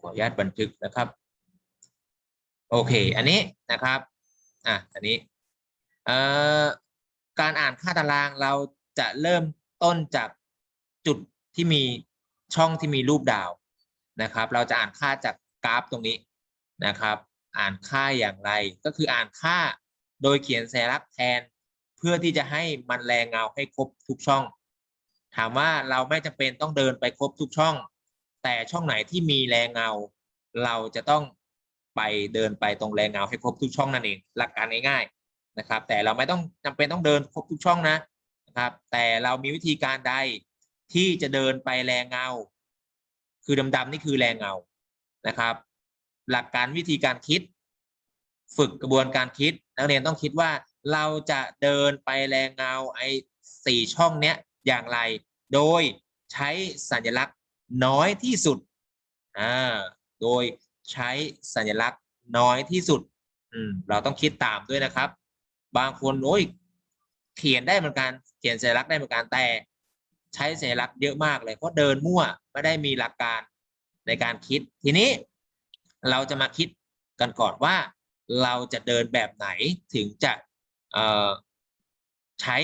ขออนุญาตบันทึกนะครับ โอเค อันนี้นะครับ อะ อันนี้ เอ่อ การอ่านค่าตารางเราจะเริ่มต้นจากจุดที่มีช่องที่มีรูปดาวนะครับ เราจะอ่านค่าจากกราฟตรงนี้นะครับ อ่านค่าอย่างไร ก็คืออ่านค่าโดยเขียนสัญลักษณ์แทน เพื่อที่จะให้มันแรงเงาให้ครบทุกช่อง ถามว่าเราไม่จำเป็นต้องเดินไปครบทุกช่อง แต่ช่องไหนที่มีแรงเงา เราจะต้องไปเดินไปตรงแรงเงาให้ครบทุกช่องนั่นเอง หลักการง่ายๆนะครับ แต่เราไม่ต้องจำเป็นต้องเดินครบทุกช่องนะนะครับ แต่เรามีวิธีการใดที่จะเดินไปแรงเงา คือดำๆนี่คือแรงเงานะครับ หลักการวิธีการคิด ฝึกกระบวนการคิด นักเรียนต้องคิดว่าเราจะเดินไปแรงเงาไอ้สี่ช่องเนี้ยอย่างไร โดยใช้สัญลักษณ์ น้อยที่สุดอ่าโดยใช้สัญลักษณ์น้อยที่สุดอืมเราต้องคิดตามด้วยนะครับ บางคนโอ้ยเขียนได้เหมือนกันเขียนสัญลักษณ์ได้เหมือนกันแต่ ใช้สัญลักษณ์เยอะมากเลยเพราะเดินมั่วไม่ได้มีหลักการในการคิด ทีนี้เราจะมาคิดกันก่อนว่า เราจะเดินแบบไหนถึงจะเอ่อใช้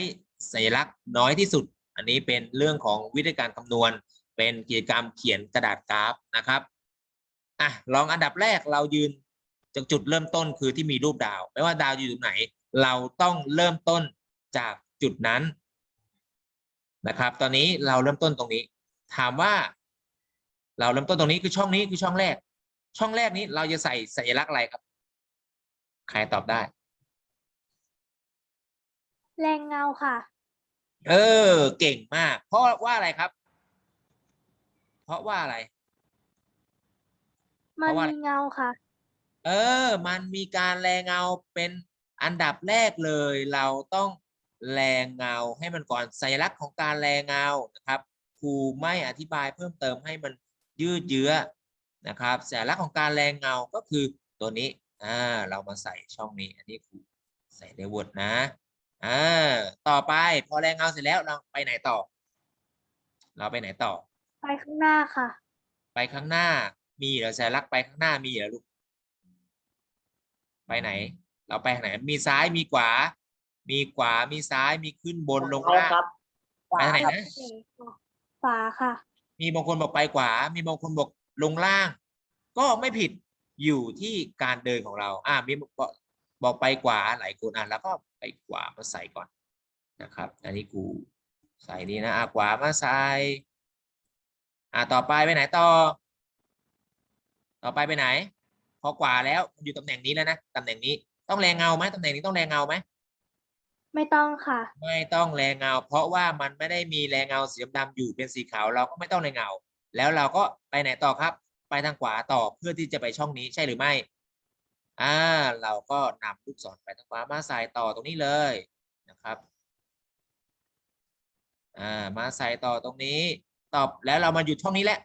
สัญลักษณ์น้อยที่สุด อันนี้เป็นเรื่องของวิธีการคำนวณ เป็นกิจกรรมเขียนกระดาษกราฟนะครับอะลองอันดับแรกเรายืนจากจุดเริ่มต้นคือที่มีรูปดาว ไม่ว่าดาวอยู่ตรงไหน เราต้องเริ่มต้นจากจุดนั้นนะครับ ตอนนี้เราเริ่มต้นตรงนี้ ถามว่า เราเริ่มต้นตรงนี้คือช่องนี้คือช่องแรก ช่องแรกนี้เราจะใส่สัญลักษณ์อะไรครับ ใครตอบได้ แรงเงาค่ะ เออ เก่งมาก เพราะว่าอะไรครับ เพราะว่าอะไร มันเพราะว่ามีเงาค่ะ เออ มันมีการแรงเงาเป็นอันดับแรกเลย เราต้องแรงเงาให้มันก่อนสัญลักษณ์ของการแรงเงานะครับครูไม่อธิบายเพิ่มเติมให้มันยืดเยื้อนะครับสัญลักษณ์ของการแรงเงาก็คือตัวนี้อ่าเรามาใส่ช่องนี้อันนี้ครูใส่ในวอร์ดนะอ่าต่อไปพอแรงเงาเสร็จแล้วเราไปไหนต่อ เราไปไหนต่อ ไปข้างหน้าค่ะ ไปข้างหน้า มีเหรอสัญลักษณ์ไปข้างหน้ามีเหรอลูก ไปไหน เราไปทางไหน มีซ้ายมีขวา มีขวา มีซ้าย มีขึ้นบนลงล่างไปทางไหนนะฝาค่ะ มีบางคนบอกไปขวา มีบางคนบอกลงล่าง ก็ไม่ผิดอยู่ที่การเดินของเรา อ่ามีบอกบอกไปขวาหลายคนอะแล้วก็ไปขวามาใส่ก่อนนะครับ อันนี้กูใส่นี่นะอะขวามาใส่ อะต่อไปไปไหนต่อ ต่อไปไปไหน พอขวาแล้วมันอยู่ตำแหน่งนี้แล้วนะตำแหน่งนี้ต้องแรงเงาไหมตำแหน่งนี้ต้องแรงเงาไหมไม่ต้องค่ะ ไม่ต้องแรงเงา เพราะว่ามันไม่ได้มีแรงเงาสีดำๆอยู่เป็นสีขาวเราก็ไม่ต้องแรงเงา แล้วเราก็ไปไหนต่อครับ ไปทางขวาต่อเพื่อที่จะไปช่องนี้ใช่หรือไม่อ่าเราก็นำลูกศรไปทางขวามาใส่ต่อตรงนี้เลยนะครับอ่ามาใส่ต่อตรงนี้ ตอบแล้วเรามาหยุดช่องนี้แหละ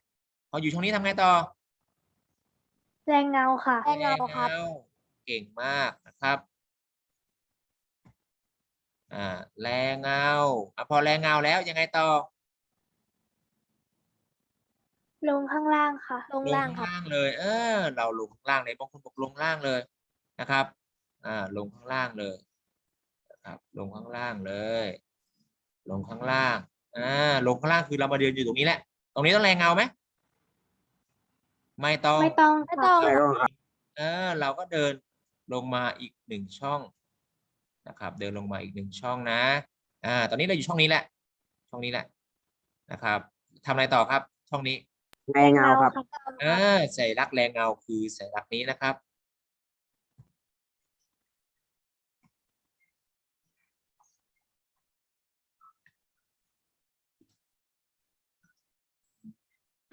พออยู่ช่องนี้ทำไงต่อแรงเงาค่ะ แรงเงาเก่งมากนะครับ อ่า แรงเงาอะพอแรงเงาแล้วยังไงต่อ ลงข้างล่างค่ะ ลงข้างล่างเลย เออ เราลงข้างล่างเลยบางคนบอกลงล่างเลยนะครับ อ่า ลงข้างล่างเลยนะครับ ลงข้างล่างเลย ลงข้างล่าง อ่าลงข้างล่างคือเรามาเดินอยู่ตรงนี้แหละ ตรงนี้ต้องแรงเงาไหมไม่ต้องไม่ต้องไม่ต้องค่ะเออเราก็เดินลงมาอีกหนึ่งช่องนะครับ เดินลงมาอีกหนึ่งช่องนะ อ่า ตอนนี้เราอยู่ช่องนี้แหละ ช่องนี้แหละนะครับทำอะไรต่อครับ ช่องนี้ แรงเงาครับ เออใส่ลักษณ์แรงเงาคือใส่ลักษณ์นี้นะครับ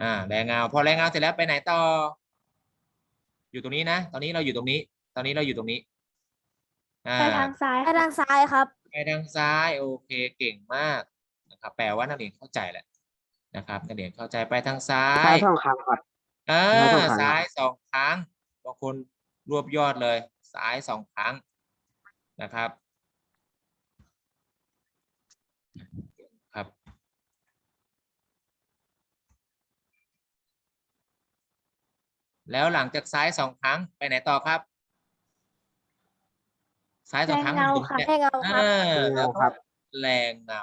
อ่าแรงเงาพอแรงเงาเสร็จแล้วไปไหนต่อ อยู่ตรงนี้นะ ตอนนี้เราอยู่ตรงนี้ ตอนนี้เราอยู่ตรงนี้อ่าไปทางซ้ายไปทางซ้ายครับ ไปทางซ้ายโอเคเก่งมากนะครับ แปลว่านักเรียนเข้าใจแหละนะครับนักเรียนเข้าใจไปทางซ้าใช้ยช่องครั้งครับ เอซ้ายอสองครั้งซ้ายสองครั้งบางคนรวบยอดเลย ซ้ายสองครั้งนะครับครับ แล้วหลังจากซ้ายสองครั้งไปไหนต่อครับ ซ้ายสแรองงครั้งเงาอยู่ค่ะเนี่ยแรงเงาเอครับอแรงแล้วเงาก็ครับ แรงเงา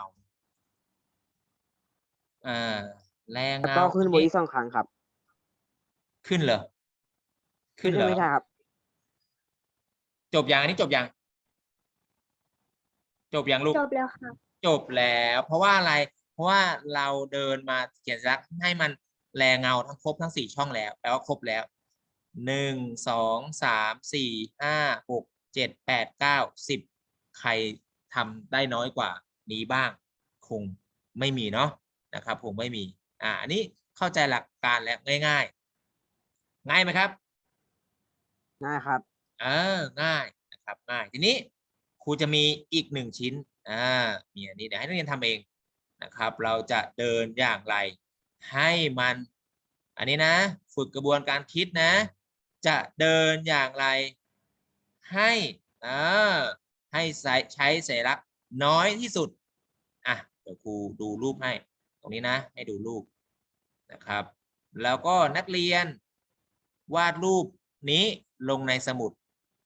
อ่าแรงแล้วเงาก็ขึ้นบนอีกสองครั้งครับขึ้นเหรอขึ้นเหรอไม่ใช่ครับ จบยังอันนี้จบยังจบยังลูก จบแล้วค่ะ จบแล้ว เพราะว่าอะไร เพราะว่าเราเดินมาเขียนสัญลักษณ์ให้มันแลเงาทั้งครบทั้งสี่ช่องแล้วแปลว่าครบแล้ว หนึ่งสองสามสี่ห้าหกเจ็ดแปดเก้าสิบใครทำได้น้อยกว่านี้บ้าง คงไม่มีเนาะนะครับคงไม่มีอ่าอันนี้เข้าใจหลักการแล้วง่าย ๆ ง่ายไหมครับ ง่ายครับเออง่ายนะครับง่ายทีนี้ครูจะมีอีกหนึ่งชิ้นอ่ามีอันนี้เดี๋ยวให้นักเรียนทำเองนะครับ เราจะเดินอย่างไร ให้มัน อันนี้นะ ฝึกกระบวนการคิดนะ จะเดินอย่างไร ให้เออให้ใช้ใช้สัญลักษณ์น้อยที่สุด อะ เดี๋ยวครูดูรูปให้ ตรงนี้นะ ให้ดูรูปนะครับ แล้วก็นักเรียนวาดรูปนี้ลงในสมุด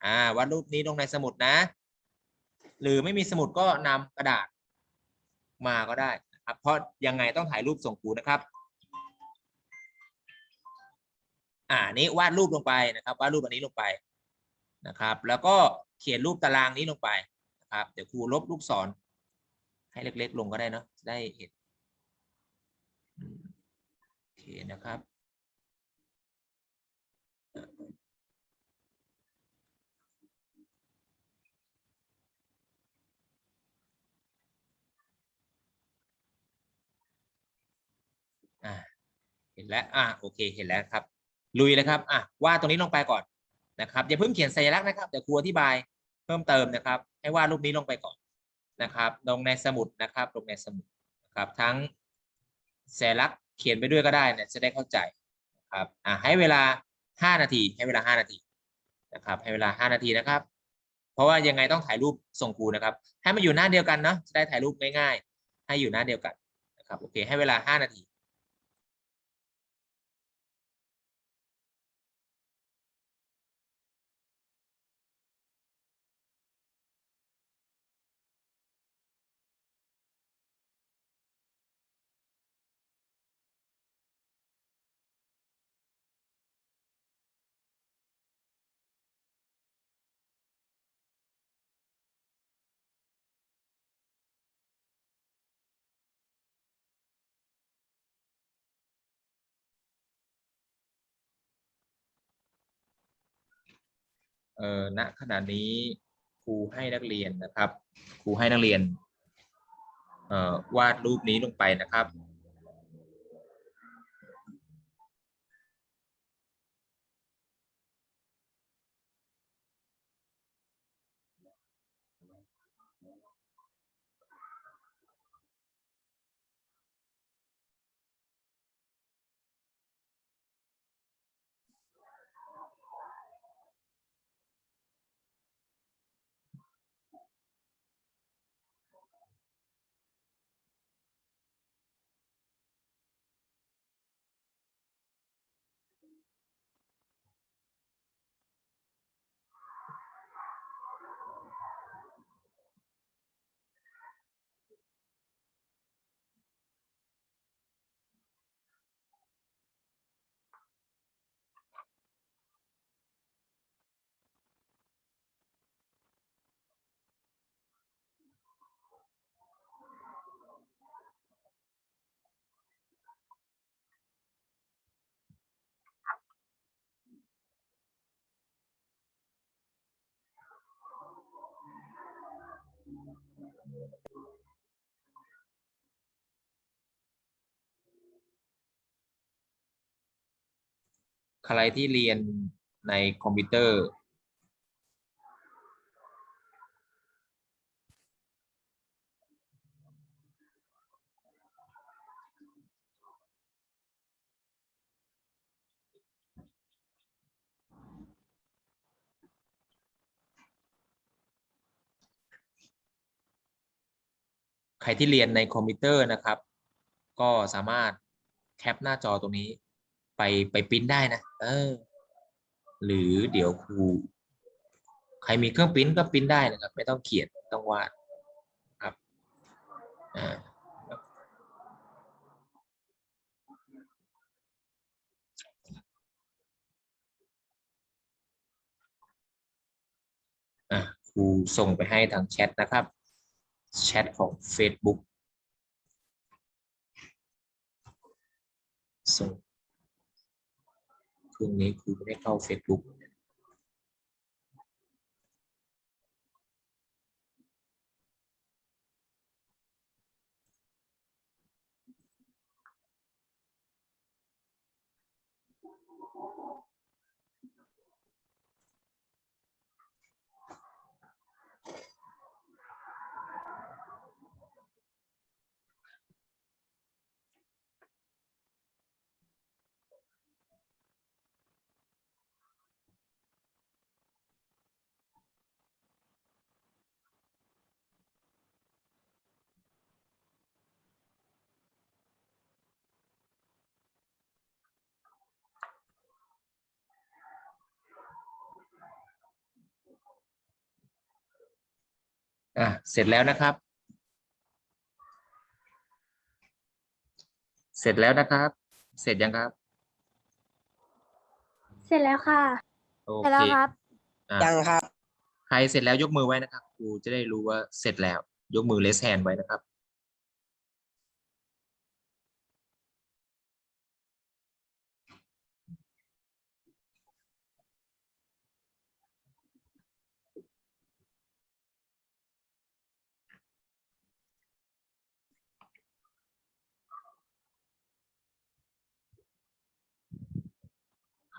อ่า วาดรูปนี้ลงในสมุดนะ หรือไม่มีสมุดก็นำกระดาษมาก็ได้นะครับ เพราะยังไงต้องถ่ายรูปส่งครูนะครับ อ่านี้วาดรูปลงไปนะครับวาดรูปอันนี้ลงไปนะครับ แล้วก็เขียนรูปตารางนี้ลงไปนะครับ เดี๋ยวครูลบลูกศร ให้เล็ก ๆ ลงก็ได้เนาะได้เห็นโอเคนะครับอ่าเห็นแล้ว อ่า โอเค เห็นแล้วครับ ลุยเลยครับอะวาดตรงนี้ลงไปก่อนนะครับอย่าเพิ่งเขียนสัญลักษณ์นะครับเดี๋ยวครูอธิบายเพิ่มเติมนะครับ ให้วาดรูปนี้ลงไปก่อนนะครับ ลงในสมุดนะครับ ลงในสมุดนะครับ ทั้งสัญลักษณ์เขียนไปด้วยก็ได้เนี่ยจะได้เข้าใจครับอะให้เวลาห้านาที ให้เวลาห้านาทีนะครับ ให้เวลาห้านาทีนะครับ เพราะว่ายังไงต้องถ่ายรูปส่งครูนะครับ ให้มันอยู่หน้าเดียวกันเนาะจะได้ถ่ายรูปง่ายๆ ให้อยู่หน้าเดียวกันนะครับโอเคให้เวลาห้านาที เออณขณะนี้ครูให้นักเรียนนะครับ ครูให้นักเรียนเอ่อวาดรูปนี้ลงไปนะครับ ใครที่เรียนในคอมพิวเตอร์ ใครที่เรียนในคอมพิวเตอร์นะครับ ก็สามารถแคปหน้าจอตรงนี้ ไปไปปริ้นได้นะเออ หรือเดี๋ยวครูใครมีเครื่องปริ้นก็ปริ้นได้นะครับ ไม่ต้องเขียนต้องวาดครับอ่าครูส่งไปให้ทางแชทนะครับ แชทของ Facebook ส่งพรุ่งนี้ครูไม่ได้เข้า Facebook อะเสร็จแล้วนะครับ เสร็จแล้วนะครับ เสร็จยังครับ เสร็จแล้วค่ะ โอเสร็จเคแล้วครับ อะยังครับ ใครเสร็จแล้วยกมือไว้นะครับครูจะได้รู้ว่าเสร็จแล้ว ยกมือเลสแฮนไว้นะครับ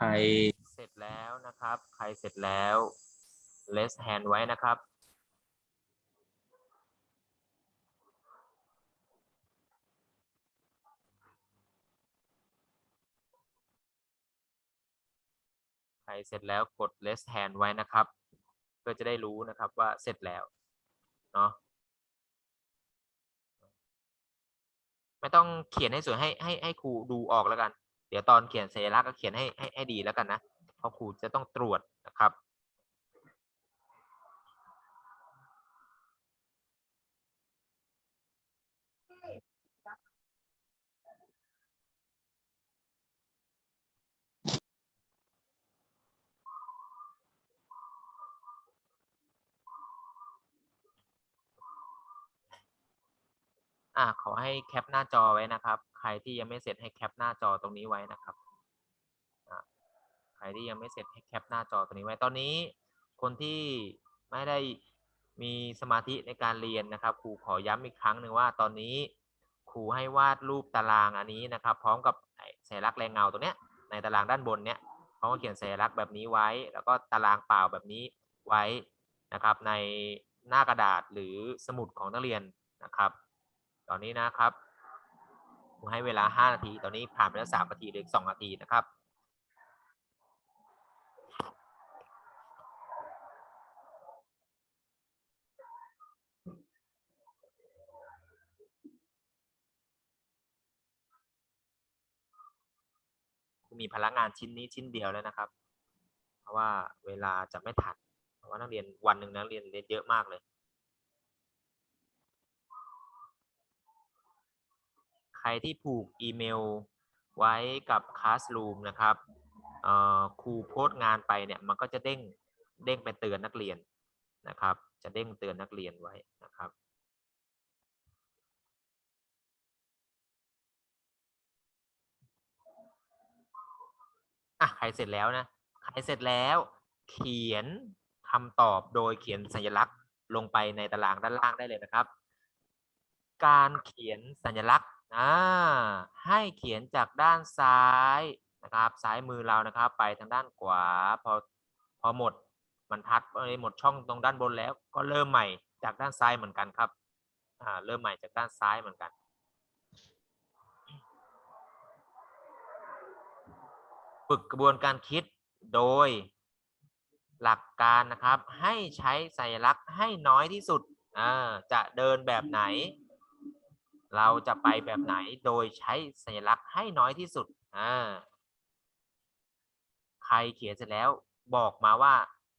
รเสร็จแล้วนะครับ ใครเสร็จแล้วเลสแฮนไว้นะครับ ใครเสร็จแล้วกด less hand ไว้นะครับ เพื่อจะได้รู้นะครับว่าเสร็จแล้ว เนาะไม่ต้องเขียนให้สวยให้ให้ให้ครูดูออกแล้วกัน เดี๋ยวตอนเขียนสัญลักษณ์ก็เขียนให้ให้ให้ดีแล้วกันนะเพราะครูจะต้องตรวจนะครับ อ่าขอให้แคปหน้าจอไว้นะครับ ใครที่ยังไม่เสร็จให้แคปหน้าจอตรงนี้ไว้นะครับใครที่ยังไม่เสร็จให้แคปหน้าจอตรงนี้ไว้ตอนนี้ คนที่ไม่ได้มีสมาธิในการเรียนนะครับ ครูขอย้ำอีกครั้งหนึ่งว่าตอนนี้ครูให้วาดรูปตารางอันนี้นะครับ พร้อมกับไอ้สัญลักษณ์แรงเงาตรงเนี้ยในตารางด้านบนเนี้ยพร้อมกับเขียนสัญลักษณ์แบบนี้ไว้ แล้วก็ตารางเปล่าแบบนี้ไว้นะครับ ในหน้ากระดาษหรือสมุดของนักเรียนนะครับ อนนี้นะครับผมให้เวลา 5 นาที ตอนนี้ผ่านไปแล้ว3นาทีเหลืออีก2นาทีนะครับมีพลังงานชิ้นนี้ชิ้นเดียวแล้วนะครับ เพราะว่าเวลาจะไม่ทัน เพราะว่านักเรียนวันหนึ่งนักเรียนเรียนเยอะมากเลย ใครที่ผูกอีเมลไว้กับ Classroom นะครับครูโพสต์งานไปเนี่ยมันก็จะเด้งเด้งไปเตือนนักเรียนนะครับ จะเด้งเตือนนักเรียนไว้นะครับอะใครเสร็จแล้วนะใครเสร็จแล้วเขียนคำตอบโดยเขียนสัญลักษณ์ลงไปในตารางด้านล่างได้เลยนะครับ การเขียนสัญลักษณ์ อ่าให้เขียนจากด้านซ้ายนะครับ ซ้ายมือเรานะครับ ไปทางด้านขวาพอพอหมดบรรทัดเอ้ยหมดช่องตรงด้านบนแล้ว ก็เริ่มใหม่จากด้านซ้ายเหมือนกันครับอ่าเริ่มใหม่จากด้านซ้ายเหมือนกันฝึกกระบวนการคิดโดยหลักการนะครับ ให้ใช้สัญลักษณ์ให้น้อยที่สุดอ่าจะเดินแบบไหน เราจะไปแบบไหนโดยใช้สัญลักษณ์ให้น้อยที่สุดอ่าใครเขียนเสร็จแล้วบอกมาว่า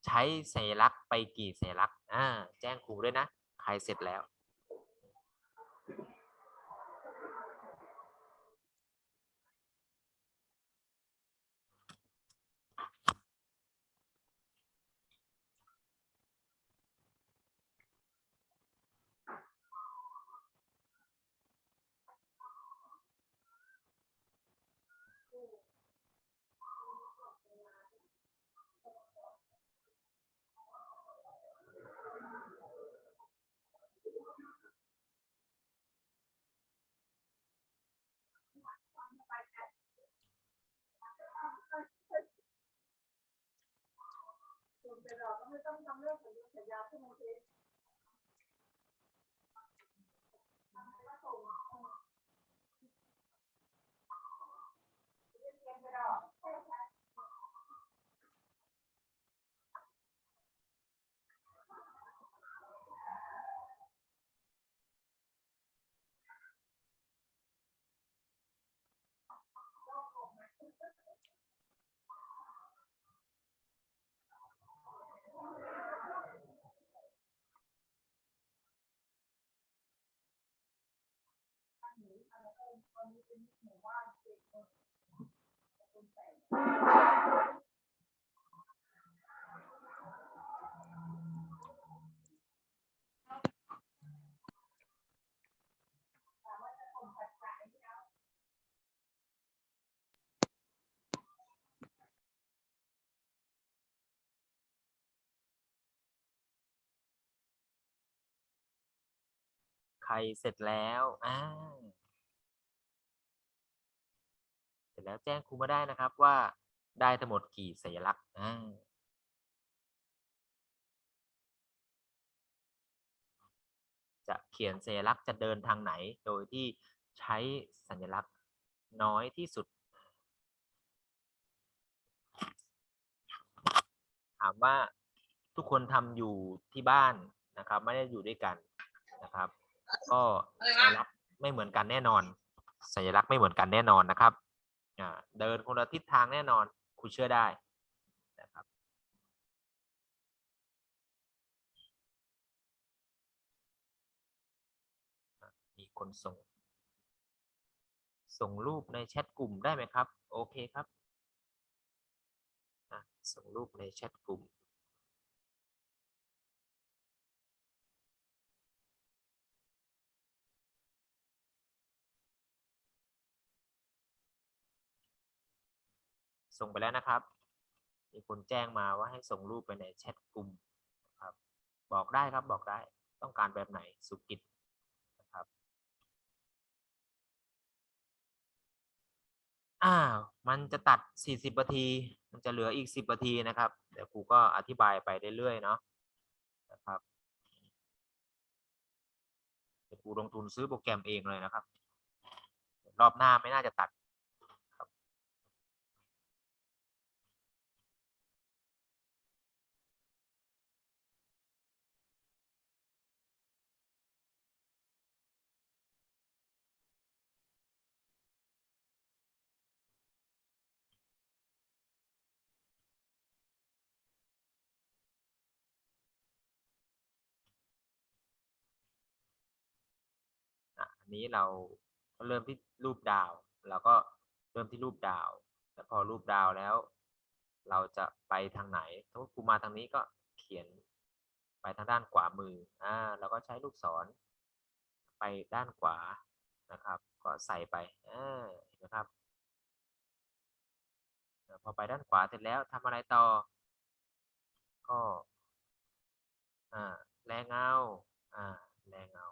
ใช้สัญลักษณ์ไปกี่สัญลักษณ์อ่าแจ้งครูด้วยนะ ใครเสร็จแล้ว de trabajo me están cambiando, entonces ya como que ใครเสร็จแล้ว อ่า ร็จแล้วแจ้งครูมาได้นะครับว่าได้ทั้งหมดกี่สัญลักษณ์จะเขียนสัญลักษณ์จะเดินทางไหน โดยที่ใช้สัญลักษณ์น้อยที่สุด ถามว่าทุกคนทำอยู่ที่บ้านนะครับ ไม่ได้อยู่ด้วยกันนะครับ ก็สัญลักษณ์ไม่เหมือนกันแน่นอน สัญลักษณ์ไม่เหมือนกันแน่นอนนะครับ เดินคนละทิศทางแน่นอนคุณเชื่อได้นะครับมีคนส่ง ส่งรูปในแชทกลุ่มได้ไหมครับ โอเคครับส่งรูปในแชทกลุ่ม ส่งไปแล้วนะครับ มีคนแจ้งมาว่าให้ส่งรูปไปในแชทกลุ่มนะครับ บอกได้ครับบอกได้ต้องการแบบไหนสุกิจนะครับอ้าวมันจะตัด 40นาที มันจะเหลืออีก 10นาทีนะครับ เดี๋ยวครูก็อธิบายไปเรื่อยๆเนาะนะครับเดี๋ยวครูลงทุนซื้อโปรแกรมเองเลยนะครับ รอบหน้าไม่น่าจะตัด นี้เราเริ่มที่รูปดาวเราก็เริ่มที่รูปดาว แล้วพอรูปดาวแล้ว เราจะไปทางไหนถ้าครูมาทางนี้ก็เขียนไปทางด้านขวามืออ่าเราก็ใช้ลูกศร ไปด้านขวานะครับ ก็ใส่ไปอ่าเห็นไหมครับพอไปด้านขวาเสร็จแล้วทำอะไรต่อ ก็อ่าแรงเงาอ่าแรงเงา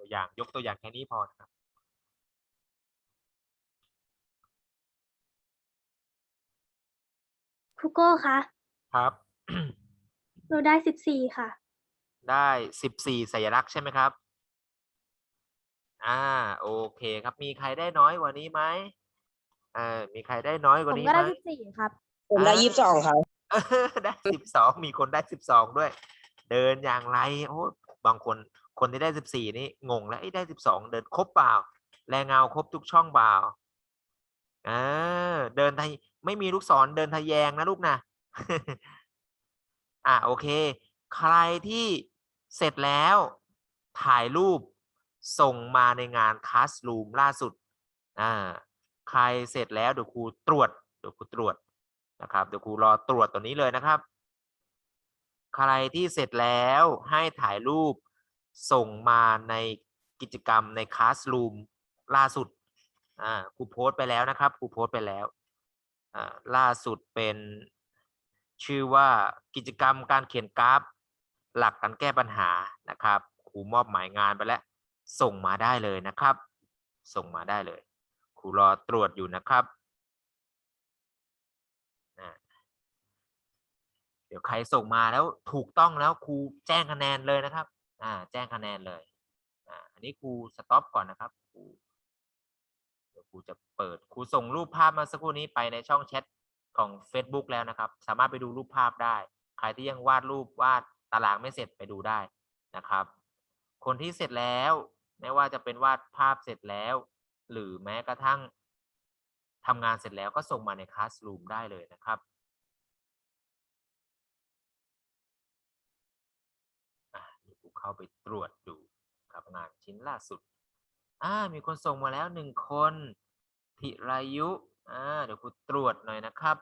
ตัวอย่าง ยกตัวอย่างแค่นี้พอนะครับครูโก้คะครับ หนูได้สิบสี่ค่ะ ได้สิบสี่สัญลักษณ์ใช่ไหมครับ อ่า โอเคครับ มีใครได้น้อยกว่านี้ไหมเออมีใครได้น้อยกผว่ามนี้ก็ไหมได้สิบสี่ครับ ผมได้อ่า ยี่สิบสองครับเออได้สิบสองมีคนได้สิบสองด้วย เดินอย่างไรโอ้บางคน คนที่ได้สิบสี่นี่งงแล้วไอ้ได้สิบสองเดินครบเปล่า แรงเงาครบทุกช่องเปล่าเออเดินทะไม่มีลูกศรเดินทะแยงนะลูกนะอะโอเค ใครที่เสร็จแล้วถ่ายรูปส่งมาในงานคัสรูมล่าสุดอ่าใครเสร็จแล้วเดี๋ยวครูตรวจเดี๋ยวครูตรวจนะครับเดี๋ยวครูรอตรวจตัวนี้เลยนะครับ ใครที่เสร็จแล้วให้ถ่ายรูป ส่งมาในกิจกรรมในคลาสรูมล่าสุดอ่าครูโพสต์ไปแล้วนะครับครูโพสต์ไปแล้วอ่าล่าสุดเป็นชื่อว่ากิจกรรมการเขียนกราฟ หลักการแก้ปัญหานะครับครูมอบหมายงานไปแล้ว ส่งมาได้เลยนะครับ ส่งมาได้เลยครูรอตรวจอยู่นะครับเดี๋ยวใครส่งมาแล้วถูกต้องแล้วครูแจ้งคะแนนเลยนะครับ อ่าแจ้งคะแนนเลยอ่าอันนี้ครูสต็อปก่อนนะครับครูเดี๋ยวครูจะเปิดครูส่งรูปภาพมาสักครู่นี้ไปในช่องแชทของ Facebook แล้วนะครับ สามารถไปดูรูปภาพได้ ใครที่ยังวาดรูปวาดตารางไม่เสร็จไปดูได้นะครับ คนที่เสร็จแล้วไม่ว่าจะเป็นวาดภาพเสร็จแล้ว หรือแม้กระทั่งทำงานเสร็จแล้วก็ส่งมาในคลาส o ูมได้เลยนะครับ เข้าไปตรวจดูกับงานชิ้นล่าสุดอ่ามีคนส่งมาแล้วหนึ่งคนธิรายุอ่าเดี๋ยวกูตรวจหน่อยนะครับ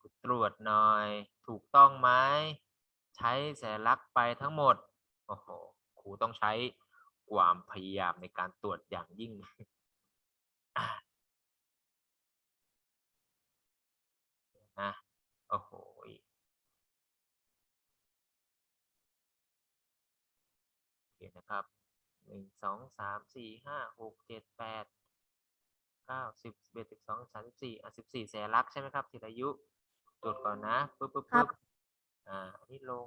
กูตรวจหน่อย ถูกต้องไหมใช้สัญลักษณ์ไปทั้งหมดโอ้โหครูต้องใช้ความพยายามในการตรวจอย่างยิ่งนะโอ้โห นึ่งสองสามสี่ห้าหกเจ็ดแปดเก้าสิบสิบเอ็ดสิบสองสามสิบสี่อะสิบสี่แสนลักษณ์ใช่ไหมครับธีรยุตรวจก่อนนะปึ๊บปึ๊บครับปึ๊บอ่าอันนี้ลง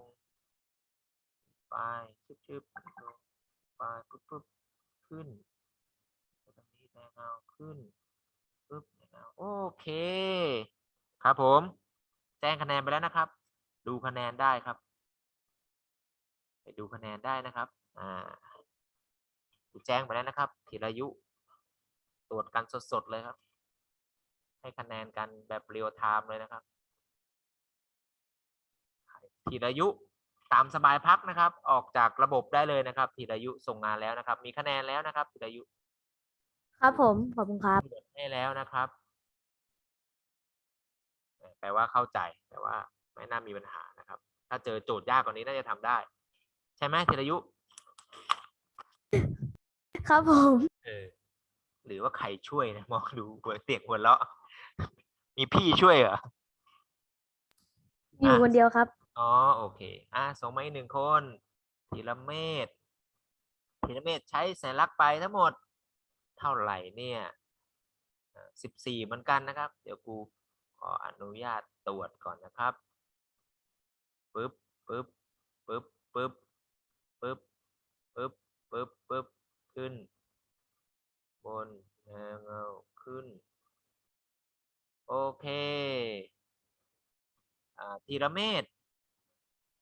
ไปชึบชึบลงไปปึ๊บปึ๊บขึ้นแล้วตรงนี้แนวเงาขึ้นปึ๊บแนวเงาโอเค ครับผม แจ้งคะแนนไปแล้วนะครับ ดูคะแนนได้ครับ ไปดูคะแนนได้นะครับ อ่าถูก แจ้งไปแล้วนะครับธีรายุ ตรวจกันสดๆเลยครับ ให้คะแนนกันแบบเรียลไทม์เลยนะครับธีรายุตามสบายพักนะครับ ออกจากระบบได้เลยนะครับธีรายุส่งงานแล้วนะครับ มีคะแนนแล้วนะครับธีรายุครับผมขอบคุณครับตรวจให้แล้วนะครับเอ่อแปลว่าเข้าใจแต่ว่าไม่น่ามีปัญหานะครับ ถ้าเจอโจทย์ยากกว่านี้น่าจะทำได้ ใช่ไหมธีรายุ ครับผมเออ หรือว่าใครช่วยนะมองดูหัวเสียงหัวเราะ มีพี่ช่วยเหรอ อยู่คนเดียวครับ อ๋อโอเค อะส่งมาอีกหนึ่งคนธีรเมธธีรเมธใช้สัญลักษณ์ไปทั้งหมด เท่าไหร่เนี่ยสิบสี่เหมือนกันนะครับ เดี๋ยวกูขออนุญาตตรวจก่อนนะครับปึ๊บปึ๊บปึ๊บปึ๊บปึ๊บปึ๊บปึ๊บปึ๊บ ขึ้น บนแนวเงาขึ้น โอเคอ่าธีรเมธ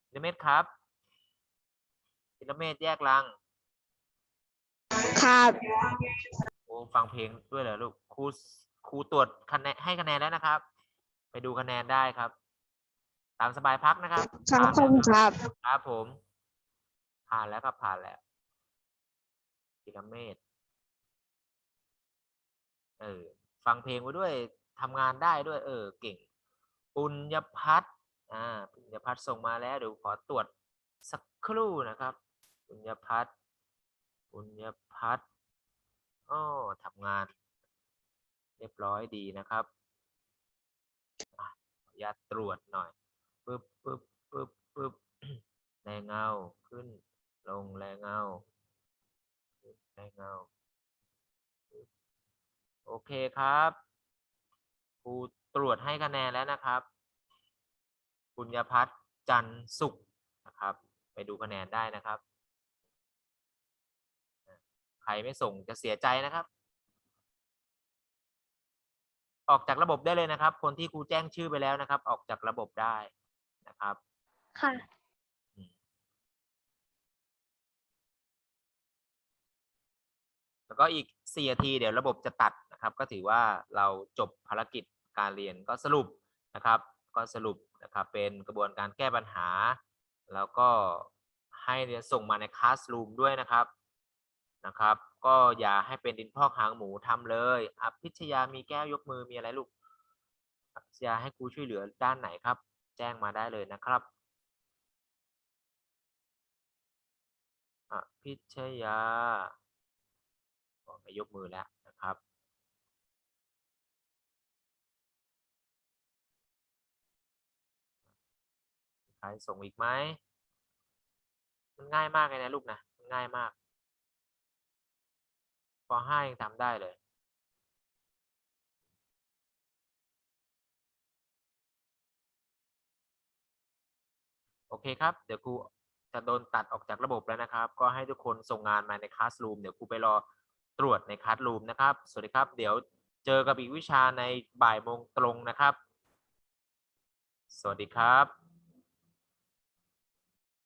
ธีรเมธครับธีรเมธแยกลัง ครับโอ้ฟังเพลงด้วยเหรอลูกครูครูตรวจคะแนนให้คะแนนแล้วนะครับ ไปดูคะแนนได้ครับ ตามสบายพักนะครับสังผ่านคมครับ ครับผม ผ่านแล้วครับผ่านแล้ว ธีรเมธเออ ฟังเพลงไปด้วยทำงานได้ด้วย เออ เก่ง ปุญญพัฒน์อ่า ปุญญพัฒน์ส่งมาแล้ว เดี๋ยวขอตรวจสักครู่นะครับ ปุญญพัฒน์ปุญญพัฒน์อ้อทำงาน เรียบร้อยดีนะครับอะขออนุญาตตรวจหน่อยปึ๊บปึ๊บปึ๊บปึ๊บแรงเงาขึ้น ลงแรงเงา เงาปึ๊บโอเคครับครูตรวจให้คะแนนแล้วนะครับ ปุญญพัฒน์จันทร์สุขนะครับ ไปดูคะแนนได้นะครับ ใครไม่ส่งจะเสียใจนะครับ ออกจากระบบได้เลยนะครับ คนที่ครูแจ้งชื่อไปแล้วนะครับ ออกจากระบบได้นะครับ ค่ะ แล้วก็อีก4นาทีเดี๋ยวระบบจะตัดนะครับ ก็ถือว่าเราจบภารกิจการเรียนก็สรุปนะครับ ก็สรุปนะครับเป็นกระบวนการแก้ปัญหา แล้วก็ให้เรียนส่งมาในคลาสรูมด้วยนะครับนะครับ ก็อย่าให้เป็นดินพอกหางหมูทำเลยอภิชยามีแก้วยกมือมีอะไรลูกอภิชยาให้ครูช่วยเหลือด้านไหนครับ แจ้งมาได้เลยนะครับอภิชยา ไม่ยกมือแล้วนะครับใครส่งอีกไหมมันง่ายมากเลยนะลูกนะมันง่ายมากป .5 ยังทำได้เลย โอเคครับ เดี๋ยวครูจะโดนตัดออกจากระบบแล้วนะครับ ก็ให้ทุกคนส่งงานมาในคลาสรูมเดี๋ยวครูไปรอ ตรวจในคลาสรูมนะครับ สวัสดีครับ เดี๋ยวเจอกับอีกวิชาในบ่ายโมงตรงนะครับ สวัสดีครับ